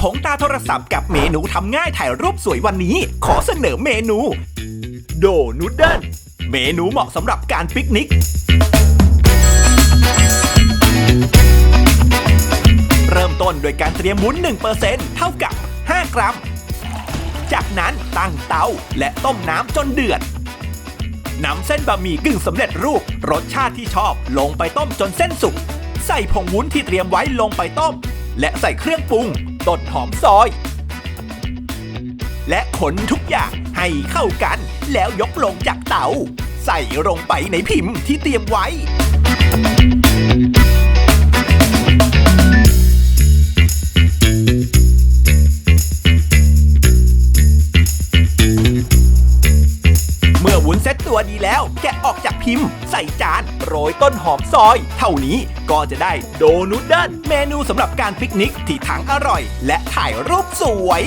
ผงตาโทรศัพท์กับเมนูทำง่ายถ่ายรูปสวยวันนี้ ขอเสนอเมนู โดนูเดิลเมนูเหมาะสำหรับการปิกนิก เริ่มต้นโดยการเตรียมวุ้น1%เท่ากับ 5 กรัม จากนั้นตั้งเตาและต้มน้ำจนเดือดนำเส้นบะหมี่กึ่งสำเร็จรูป รสชาติที่ชอบลงไปต้มจนเส้นสุก ใส่ผงวุ้นที่เตรียมไว้ลงไปต้ม และใส่เครื่องปรุงต้นหอมซอย และขนทุกอย่างให้เข้ากัน แล้วยกลงจากเตา ใส่ลงไปในพิมพ์ที่เตรียมไว้ อวุ้นเซ็ตตัวดีแล้ว แกะออกจากพิมพ์ ใส่จาน โรยต้นหอมซอย เท่านี้ก็จะได้โดนูเดิลเมนูสำหรับการปิกนิกที่ทั้งอร่อย และถ่ายรูปสวย